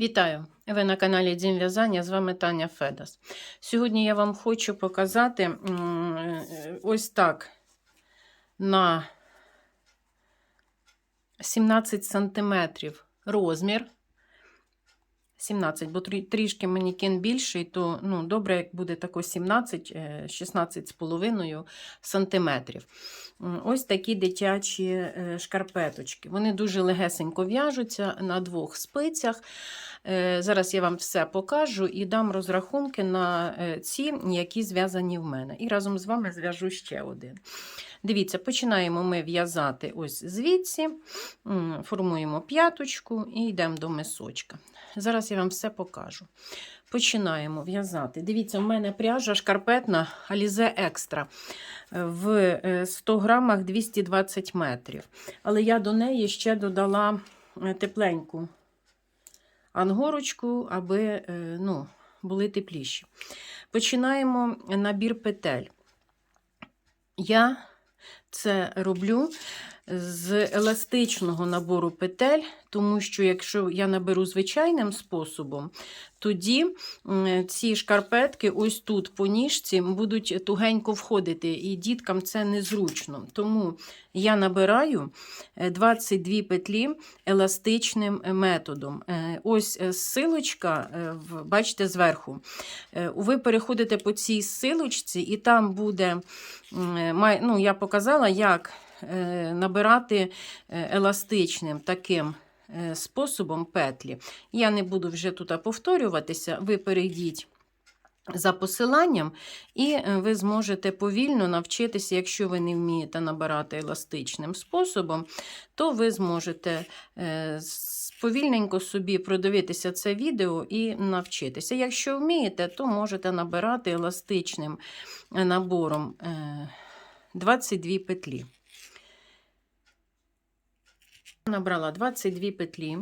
Вітаю! Ви на каналі Дім В'язання, з вами Таня Федас. Сьогодні я вам хочу показати ось так на 17 сантиметрів розмір. 17, бо трі- трішки манекен більший, то ну, добре, як буде тако 17, е, 16 з половиною сантиметрів. Ось такі дитячі е, шкарпеточки. Вони дуже легесенько в'яжуться на двох спицях. Е, Зараз я вам все покажу і дам розрахунки на ці, які зв'язані в мене. І разом з вами зв'яжу ще один. Дивіться, починаємо ми в'язати ось звідси, формуємо п'яточку і йдемо до мисочка. Зараз я вам все покажу. Починаємо в'язати. Дивіться, в мене пряжа шкарпетна Alize Extra в е, 100 грамах 220 метрів. Але я до неї ще додала е, тепленьку ангорочку, аби е, ну, були тепліші. Починаємо набір петель. Я це роблю з еластичного набору петель, тому що якщо я наберу звичайним способом, тоді ці шкарпетки ось тут по ніжці будуть тугенько входити, і діткам це незручно. Тому я набираю е, 22 петлі еластичним е, методом. Е, Ось е, силочка, е, бачите, зверху. Е, Ви переходите по цій силочці, і там буде, е, ну, я показала, як е, набирати е, еластичним таким е, способом петлі. Я не буду вже тут повторюватися, ви перейдіть за посиланням, і е, ви зможете повільно навчитися, якщо ви не вмієте набирати еластичним способом, то ви зможете е, повільненько собі продивитися це відео і навчитися. Якщо вмієте, то можете набирати еластичним е, набором е, 22 петлі. Набрала 22 петлі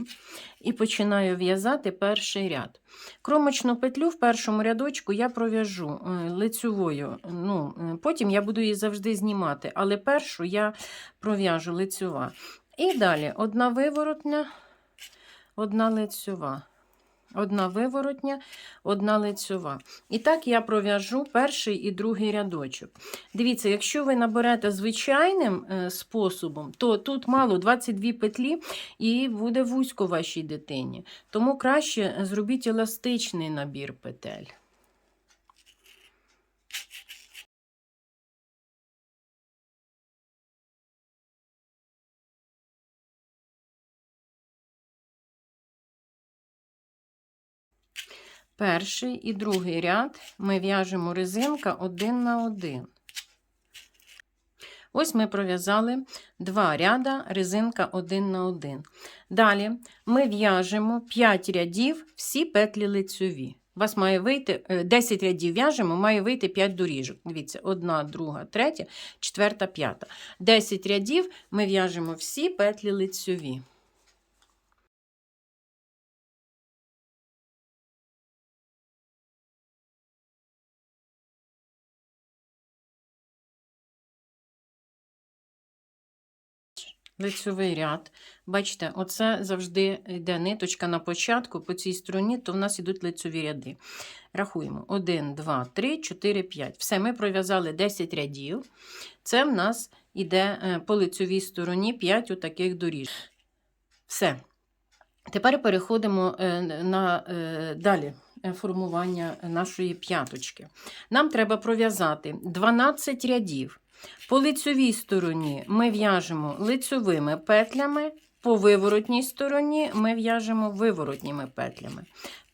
і починаю в'язати перший ряд. Кромочну петлю в першому рядочку я пров'яжу лицевою. лицьовою. Ну, е, потім я буду її завжди знімати, але першу я пров'яжу лицьова. І далі одна виворотня, одна лицьова. Одна виворотня, одна лицьова. І так я пров'яжу перший і другий рядочок. Дивіться, якщо ви наберете звичайним е, способом, то тут мало 22 петлі і буде вузько вашій дитині. Тому краще зробіть еластичний набір петель. Перший і другий ряд ми в'яжемо резинка один на один. Ось ми пров'язали два ряда резинка один на один. Далі ми в'яжемо 5 рядів всі петлі лицьові. У вас має вийти е, 10 рядів в'яжемо, має вийти 5 доріжок. Дивіться, одна, друга, третя, четверта, п'ята. 10 рядів ми в'яжемо всі петлі лицьові. Лицьовий ряд. Бачите, оце завжди йде ниточка на початку по цій стороні, то в нас йдуть лицьові ряди. Рахуємо: 1, 2, 3, 4, 5. Все, ми пров'язали 10 рядів. Це в нас йде е, по лицьовій стороні 5 отаких доріжок. Все. Тепер переходимо е, на е, далі формування нашої п'яточки. Нам треба пров'язати 12 рядів. По лицьовій стороні ми в'яжемо лицьовими петлями, по виворотній стороні ми в'яжемо виворотніми петлями.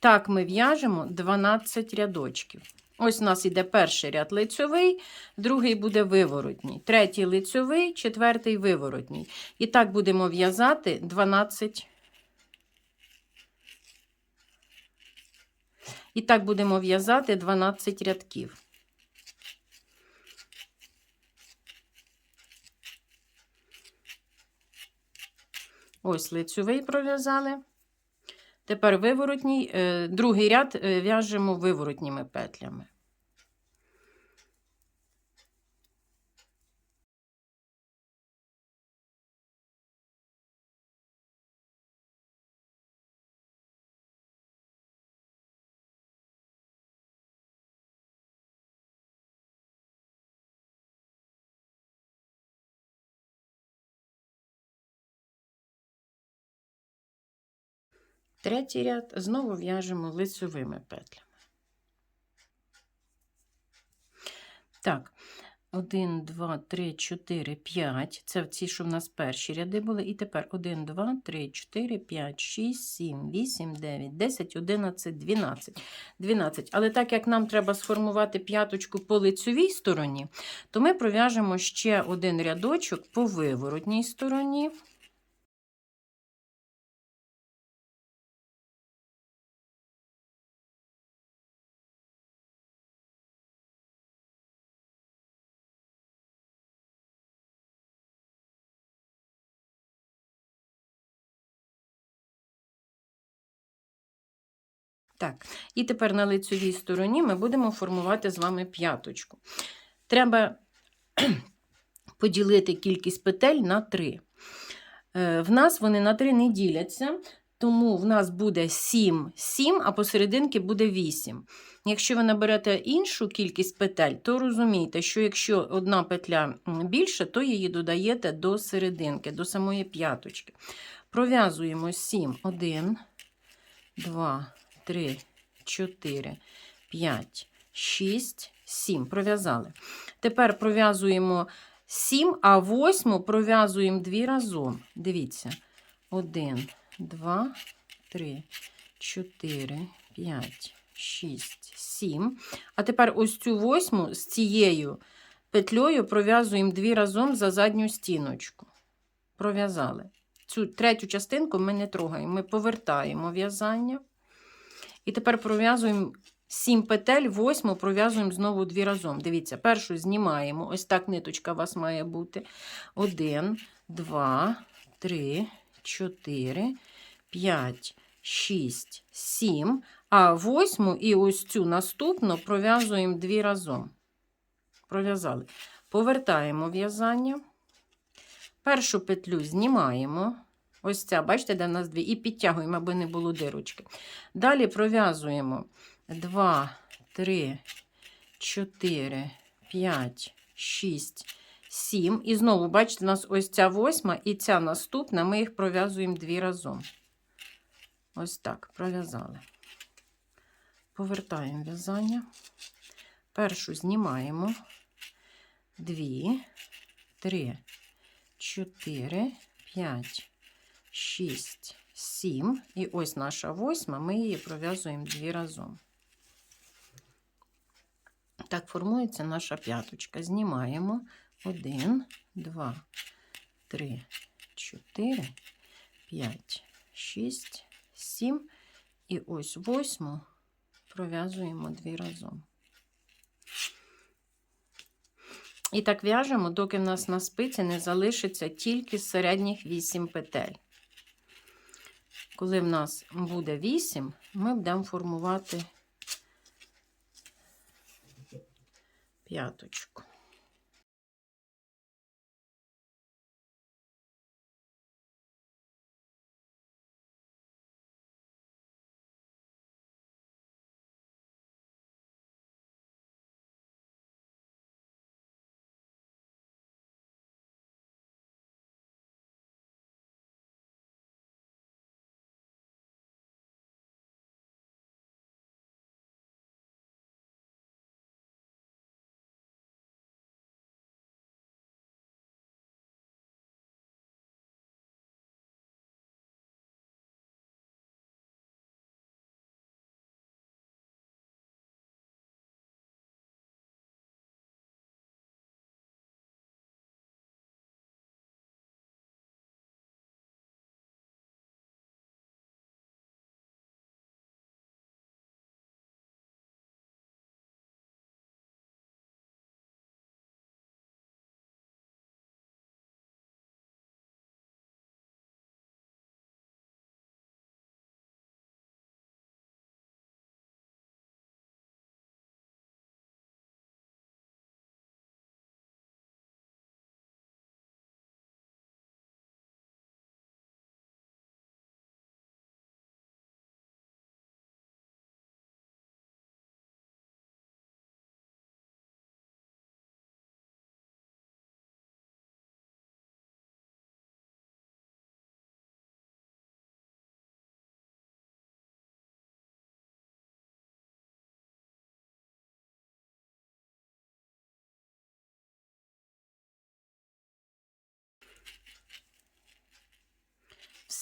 Так, ми в'яжемо 12 рядочків. Ось у нас іде перший ряд лицьовий, другий буде виворотній, третій лицьовий, четвертий виворотній. І так будемо в'язати 12 І так будемо в'язати 12 рядків. Ось лицьовий пров'язали. Тепер виворотній, е, другий ряд е, в'яжемо виворотніми петлями. Третій ряд знову в'яжемо лицьовими петлями. Так, 1, 2, 3, 4, 5. Це ці, що в нас перші ряди були. І тепер 1, 2, 3, 4, 5, 6, 7, 8, 9, 10, 11, 12. 12. Але так як нам треба сформувати п'яточку по лицьовій стороні, то ми пров'яжемо ще один рядочок по виворотній стороні. Так, і тепер на лицевій стороні ми будемо формувати з вами п'яточку. Треба поділити кількість петель на 3. В нас вони на 3 не діляться, тому в нас буде 7, 7, а посерединки буде 8. Якщо ви наберете іншу кількість петель, то розумійте, що якщо одна петля більше, то її додаєте до серединки, до самої п'яточки. Пров'язуємо 7, 1, 2, 3, 4, 5, 6, 7. Пров'язали. Тепер пров'язуємо 7, а 8 пров'язуємо 2 разом. Дивіться. 1, 2, 3, 4, 5, 6, 7. А тепер ось цю восьму з цією петлею пров'язуємо 2 разом за задню стіночку. Пров'язали. Цю третю частинку ми не трогаємо. Ми повертаємо в'язання. І тепер пров'язуємо 7 петель, восьму пров'язуємо знову дві разом. Дивіться, першу знімаємо. Ось так ниточка у вас має бути. 1, 2, 3, 4, 5, 6, 7. А восьму і ось цю наступну пров'язуємо дві разом. Пров'язали. Повертаємо в'язання. Першу петлю знімаємо. Ось ця, бачите, де в нас дві, і підтягуємо, аби не було дирочки. Далі пров'язуємо 2, 3, 4, 5, 6, 7. І знову, бачите, у нас ось ця восьма і ця наступна, ми їх пров'язуємо дві разом. Ось так, пров'язали. Повертаємо в'язання. Першу знімаємо. 2, 3, 4, 5, 6, 7. І ось наша восьма, ми її пров'язуємо дві разом. Так формується наша п'яточка. Знімаємо 1, 2, 3, 4, 5, 6, 7. І ось восьму пров'язуємо дві разом. І так в'яжемо, доки в нас на спиці не залишиться тільки середніх 8 петель. Коли в нас буде 8, ми будемо формувати п'яточку.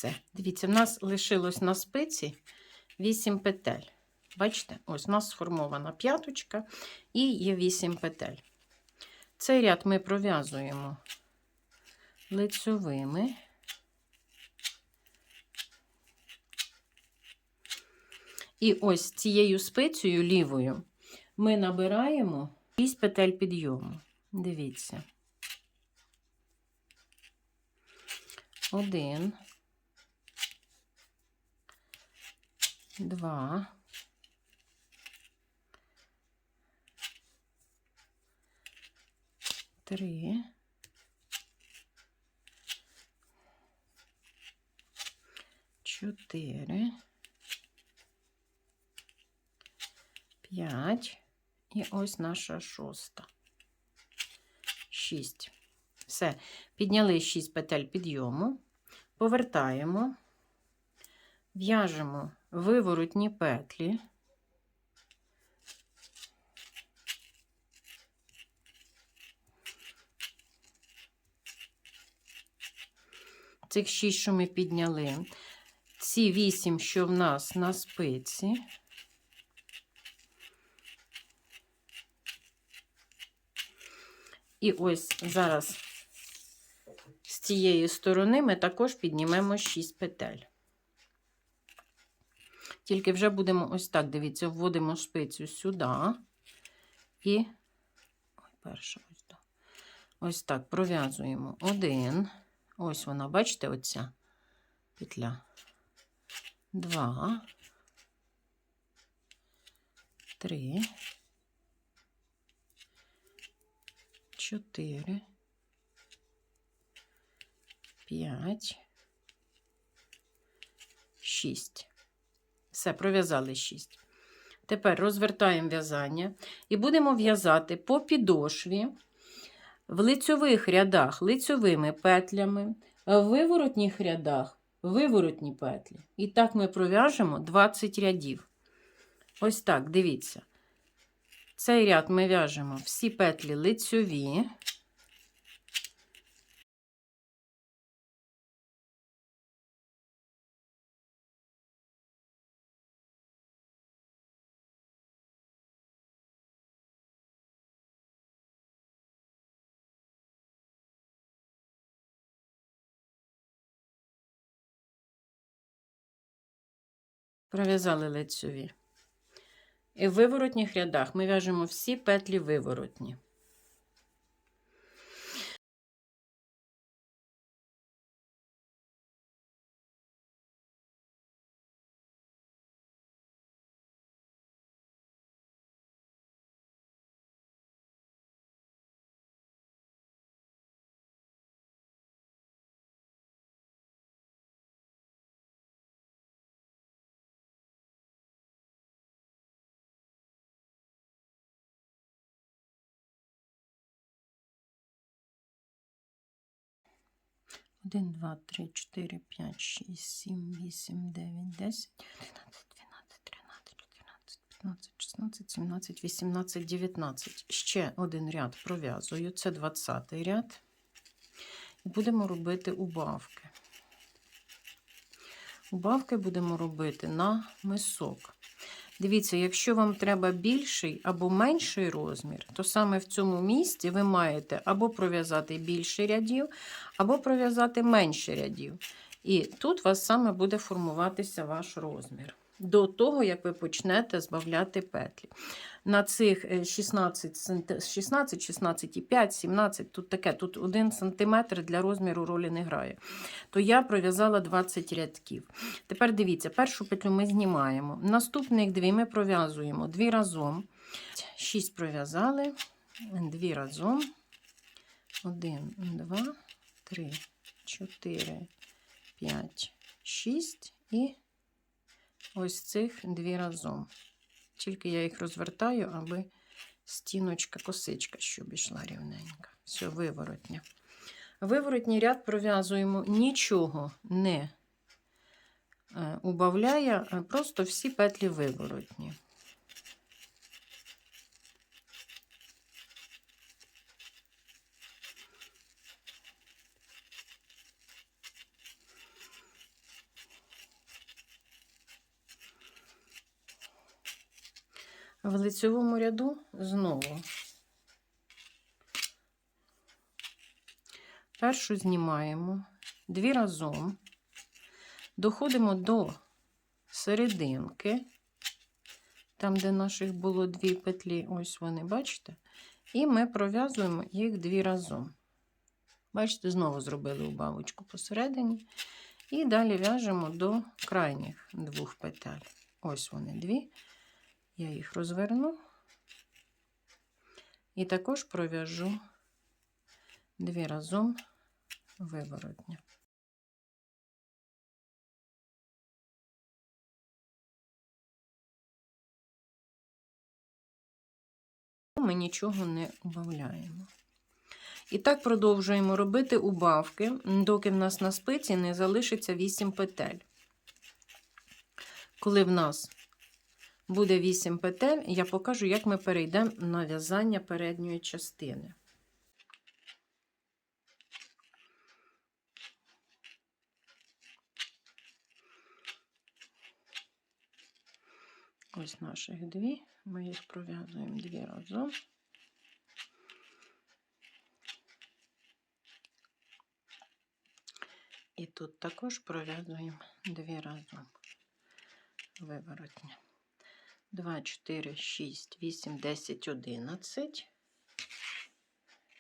Все. Дивіться, в нас лишилось на спиці 8 петель. Бачите, ось у нас сформована п'яточка і є 8 петель. Цей ряд ми пров'язуємо лицьовими. І ось цією спицею лівою ми набираємо 6 петель підйому. Дивіться. Один. Два. Три. Чотири. П'ять. І ось наша шоста. Шість. Все. Підняли 6 петель підйому. Повертаємо. В'яжемо виворотні петлі. Цих 6, що ми підняли. Ці 8, що в нас на спиці. І ось зараз з цієї сторони ми також піднімемо 6 петель. Тільки вже будемо ось так, дивіться, вводимо шпицю сюди і ой, перша ось так. Ось так пров'язуємо один. Ось вона, бачите, оця петля. Два, три, чотири, п'ять, шість. Все, пров'язали 6. Тепер розвертаємо в'язання і будемо в'язати по підошві в лицьових рядах лицьовими петлями, в виворотніх рядах виворотні петлі. І так ми пров'яжемо 20 рядів. Ось так, дивіться. Цей ряд ми в'яжемо всі петлі лицьові. Пров'язали лицьові. І в виворотніх рядах ми в'яжемо всі петлі виворотні. Один, два, три, чотири, п'ять, шість, сім, вісім, дев'ять, десять, одинадцять, дванадцять, тринадцять, чотирнадцять, п'ятнадцять, шістнадцять, сімнадцять, вісімнадцять, дев'ятнадцять. Ще один ряд пров'язую. Це двадцятий ряд. І будемо робити убавки. Убавки будемо робити на мисок. Дивіться, якщо вам треба більший або менший розмір, то саме в цьому місці ви маєте або пров'язати більше рядів, або пров'язати менше рядів. І тут у вас саме буде формуватися ваш розмір. До того, як ви почнете збавляти петлі. На цих е, 16, см, 16 16,5, 17, тут таке, тут 1 см для розміру ролі не грає. То я пров'язала 20 рядків. Тепер дивіться, першу петлю ми знімаємо. Наступних дві ми пров'язуємо дві разом. 6 пров'язали, дві разом. 1, 2, 3, 4, 5, 6 і ось цих дві разом. Тільки я їх розвертаю, аби стіночка, косичка, щоб йшла рівненька. Все, виворотня. Виворотній ряд пров'язуємо нічого не е, убавляє, просто всі петлі виворотні. В лицевому ряду знову першу знімаємо дві разом, доходимо до серединки, там, де наших було дві петлі, ось вони, бачите? І ми пров'язуємо їх дві разом. Бачите, знову зробили убавочку посередині. І далі в'яжемо до крайніх двох петель. Ось вони дві. Я їх розверну і також пров'яжу дві разом виворотня. Ми нічого не убавляємо. І так продовжуємо робити убавки, доки в нас на спиці не залишиться 8 петель. Коли в нас буде 8 петель, я покажу, як ми перейдемо на в'язання передньої частини. Ось наших дві. Ми їх пров'язуємо дві разом. І тут також пров'язуємо дві разом виворотня. 2, 4, 6, 8, 10, 11.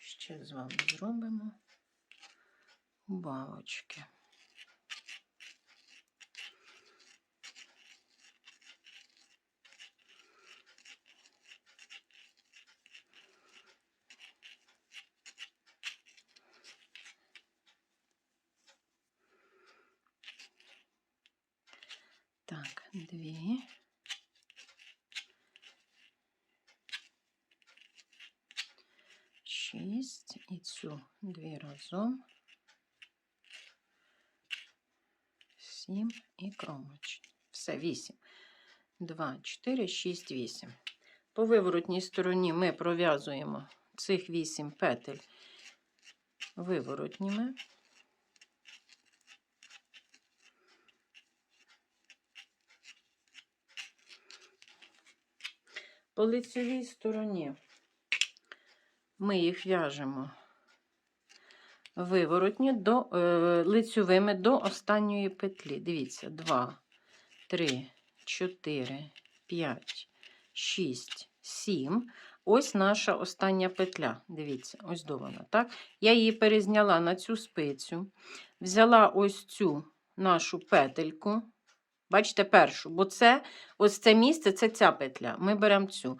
Ще з вами зробимо убавочки. Так, дві. Шість і цю дві разом. Сім і кромочні. Все, вісім. Два, чотири, шість, вісім. По виворотній стороні ми пров'язуємо цих вісім петель виворотніми. По лицевій стороні ми їх в'яжемо виворотні до, е, лицьовими до останньої петлі. Дивіться, 2, 3, 4, 5, 6, 7. Ось наша остання петля. Дивіться, ось до вона. Так? Я її перезняла на цю спицю, взяла ось цю нашу петельку. Бачите, першу, бо це ось це місце це ця петля. Ми беремо цю.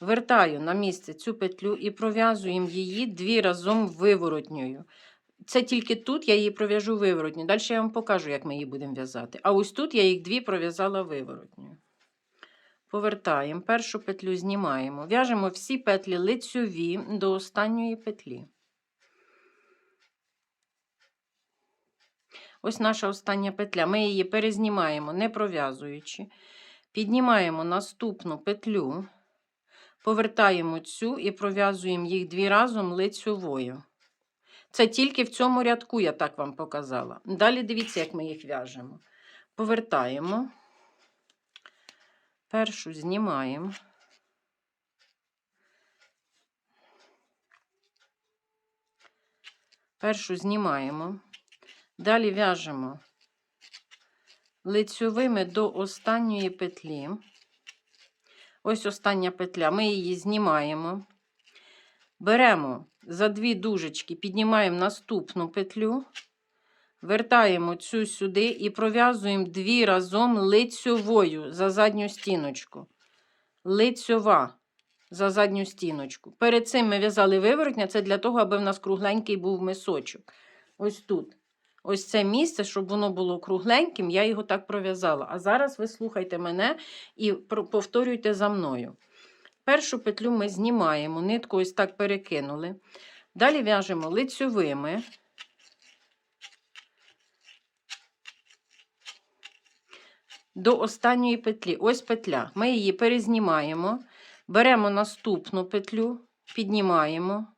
Вертаю на місце цю петлю і пров'язуємо її дві разом виворотньою. Це тільки тут я її пров'яжу виворотньою. Далі я вам покажу, як ми її будемо в'язати. А ось тут я їх дві пров'язала виворотньою. Повертаємо, першу петлю знімаємо. В'яжемо всі петлі лицьові до останньої петлі. Ось наша остання петля. Ми її перезнімаємо, не пров'язуючи. Піднімаємо наступну петлю, повертаємо цю і пров'язуємо їх дві разом лицьовою. Це тільки в цьому рядку я так вам показала. Далі дивіться, як ми їх в'яжемо. Повертаємо, першу знімаємо. Першу знімаємо. Далі в'яжемо лицьовими до останньої петлі. Ось остання петля. Ми її знімаємо. Беремо за дві дужечки, піднімаємо наступну петлю, вертаємо цю сюди і пров'язуємо дві разом лицьовою за задню стіночку. Лицьова за задню стіночку. Перед цим ми в'язали виворотня, це для того, аби в нас кругленький був мисочок. Ось тут. Ось це місце, щоб воно було кругленьким, я його так пров'язала. А зараз ви слухайте мене і повторюйте за мною. Першу петлю ми знімаємо, нитку ось так перекинули. Далі в'яжемо лицьовими. До останньої петлі. Ось петля. Ми її перезнімаємо, беремо наступну петлю, піднімаємо,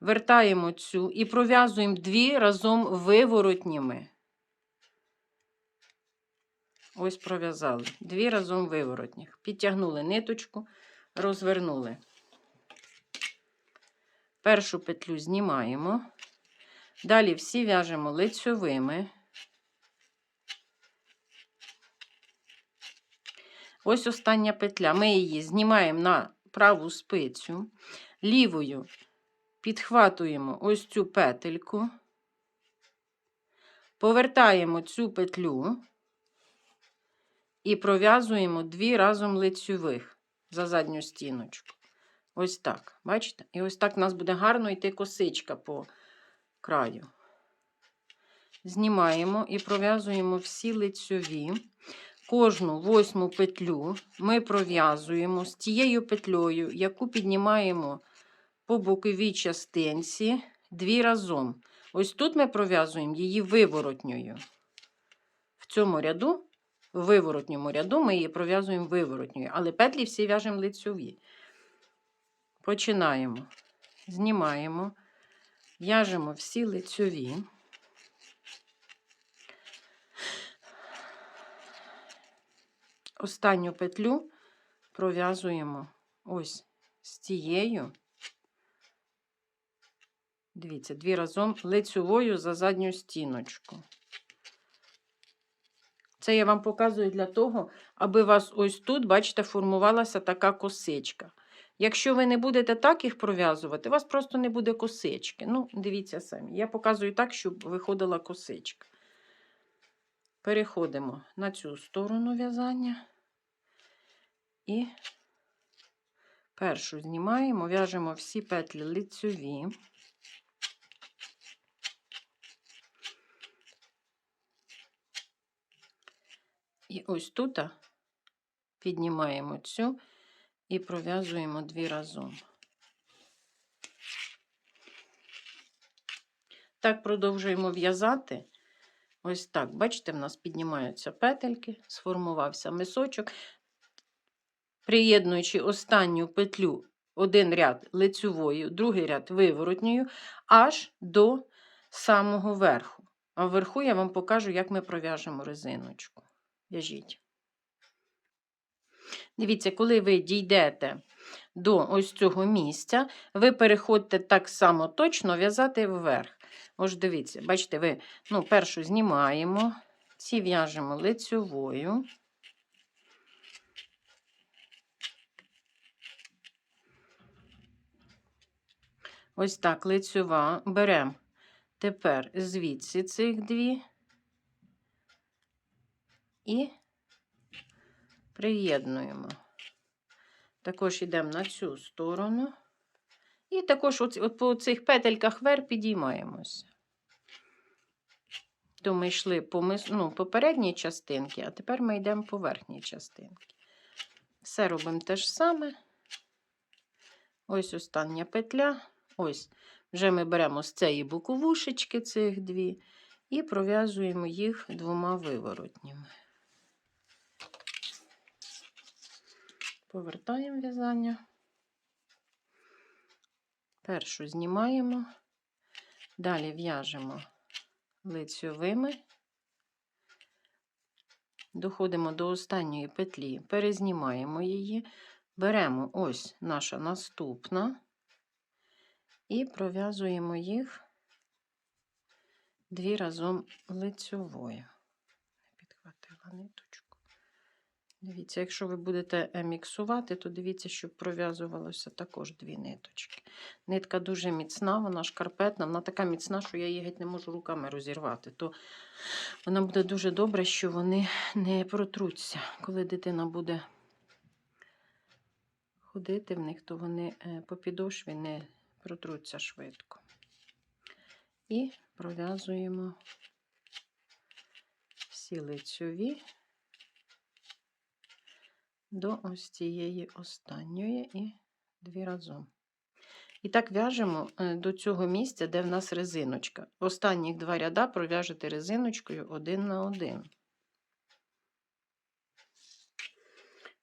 вертаємо цю і пров'язуємо дві разом виворотніми. Ось пров'язали. Дві разом виворотніх. Підтягнули ниточку, розвернули. Першу петлю знімаємо. Далі всі в'яжемо лицьовими. Ось остання петля. Ми її знімаємо на праву спицю, лівою підхватуємо ось цю петельку, повертаємо цю петлю і пров'язуємо дві разом лицьових за задню стіночку. Ось так. Бачите? І ось так у нас буде гарно йти косичка по краю. Знімаємо і пров'язуємо всі лицьові. Кожну восьму петлю ми пров'язуємо з тією петлею, яку піднімаємо по боковій частинці дві разом. Ось тут ми пров'язуємо її виворотньою. В цьому ряду, в виворотньому ряду, ми її пров'язуємо виворотньою, але петлі всі в'яжемо лицьові. Починаємо. Знімаємо, в'яжемо всі лицьові. Останню петлю пров'язуємо ось з цією. Дивіться, дві разом лицьовою за задню стіночку. Це я вам показую для того, аби у вас ось тут, бачите, формувалася така косичка. Якщо ви не будете так їх пров'язувати, у вас просто не буде косички. Ну, дивіться самі. Я показую так, щоб виходила косичка. Переходимо на цю сторону в'язання. І першу знімаємо, в'яжемо всі петлі лицьові. І ось тут піднімаємо цю і пров'язуємо дві разом. Так продовжуємо в'язати. Ось так, бачите, в нас піднімаються петельки, сформувався мисочок. Приєднуючи останню петлю, один ряд лицьовою, другий ряд виворотньою, аж до самого верху. А вверху я вам покажу, як ми пров'яжемо резиночку. В'яжіть. Дивіться, коли ви дійдете до ось цього місця, ви переходите так само точно в'язати вверх. Ось дивіться, бачите, ви ну, першу знімаємо, ці в'яжемо лицьовою. Ось так лицьова. Беремо тепер звідси цих дві і приєднуємо. Також йдемо на цю сторону. І також по цих петельках вверх підіймаємося. То ми йшли по ну, попередній частинці, а тепер ми йдемо по верхній частинці. Все робимо те ж саме. Ось остання петля. Ось, вже ми беремо з цієї боковушечки цих дві і пров'язуємо їх двома виворотніми. Повертаємо в'язання. Першу знімаємо, далі в'яжемо лицьовими, доходимо до останньої петлі, перезнімаємо її, беремо ось наша наступна і пров'язуємо їх дві разом лицьовою. Підхватила ниточку. Дивіться, якщо ви будете е, міксувати, то дивіться, щоб пров'язувалося також дві ниточки. Нитка дуже міцна, вона шкарпетна, вона така міцна, що я її геть не можу руками розірвати. То вона буде дуже добре, що вони не протруться. Коли дитина буде ходити в них, то вони е, по підошві не протруться швидко. І пров'язуємо всі лицьові до ось цієї останньої і дві разом. І так в'яжемо е, до цього місця, де в нас резиночка. Останніх два ряда пров'яжете резиночкою один на один.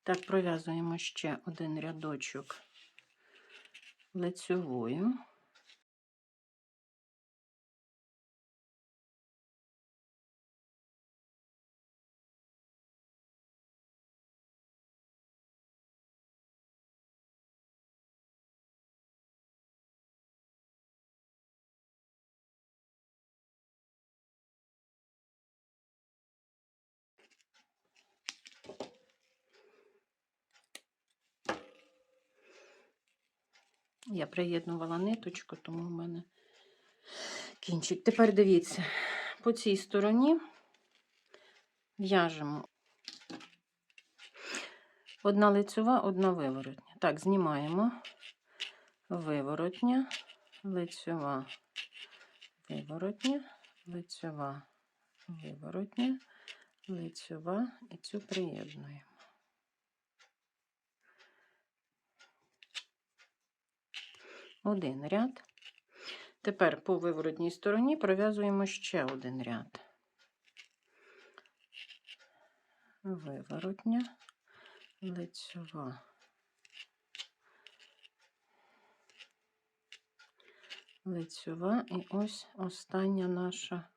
Так, пров'язуємо ще один рядочок лицьовою. Я приєднувала ниточку, тому в мене кінчик. Тепер дивіться, по цій стороні в'яжемо одна лицьова, одна виворотня. Так, знімаємо виворотня, лицьова, виворотня, лицьова, виворотня, лицьова і цю приєднуємо. Один ряд. Тепер по виворотній стороні пров'язуємо ще один ряд. Виворотня, лицьова. Лицьова і ось остання наша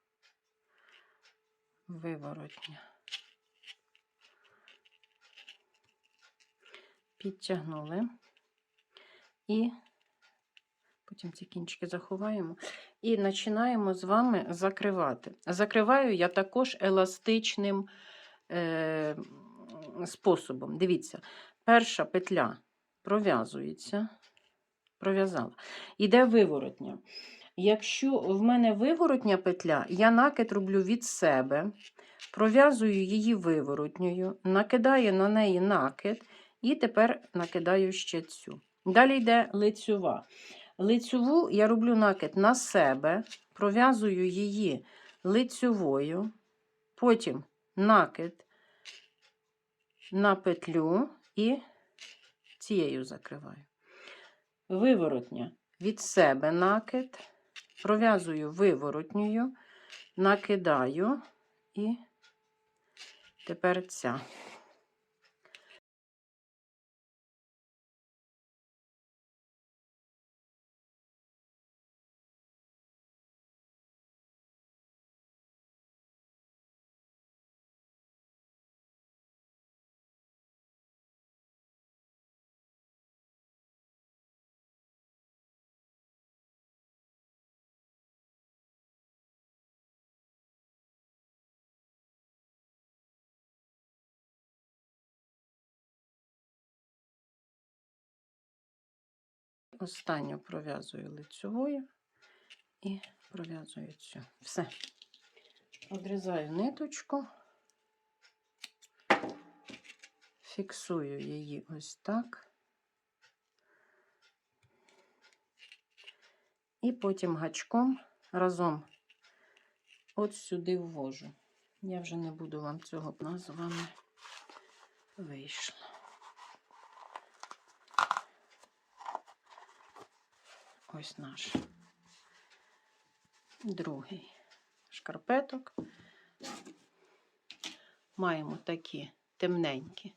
виворотня. Підтягнули і потім ці кінчики заховаємо і починаємо з вами закривати. Закриваю я також еластичним е, способом. Дивіться, перша петля пров'язується, пров'язала. Іде виворотня. Якщо в мене виворотня петля, я накид роблю від себе, пров'язую її виворотньою, накидаю на неї накид, і тепер накидаю ще цю. Далі йде лицьова. Лицьову я роблю накид на себе, пров'язую її лицьовою, потім накид на петлю і цією закриваю. Виворотня від себе накид, пров'язую виворотньою, накидаю і тепер ця. Останню пров'язую лицьовою і пров'язую цю. Все. Одрізаю ниточку, фіксую її ось так. І потім гачком разом от сюди ввожу. Я вже не буду вам цього з вами вийшло. Ось наш другий шкарпеток. Маємо такі темненькі,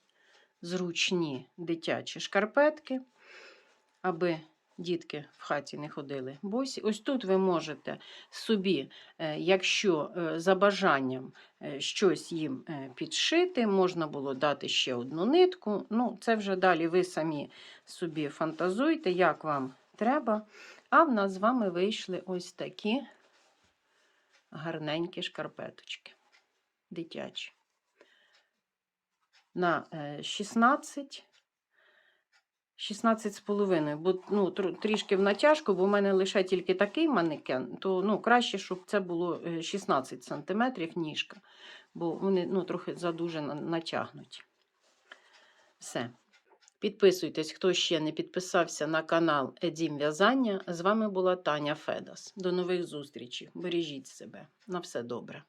зручні дитячі шкарпетки, аби дітки в хаті не ходили босі. Ось тут ви можете собі, е, якщо е, за бажанням е, щось їм підшити, можна було дати ще одну нитку. Ну, це вже далі ви самі собі фантазуйте, як вам треба. А в нас з вами вийшли ось такі гарненькі шкарпеточки дитячі. На 16, 16 з половиною, бо ну, трішки в натяжку, бо в мене лише тільки такий манекен, то ну, краще, щоб це було 16 см ніжка, бо вони ну, трохи задуже натягнуті. Все. Підписуйтесь, хто ще не підписався на канал Едім В'язання. З вами була Таня Федас. До нових зустрічей. Бережіть себе. На все добре.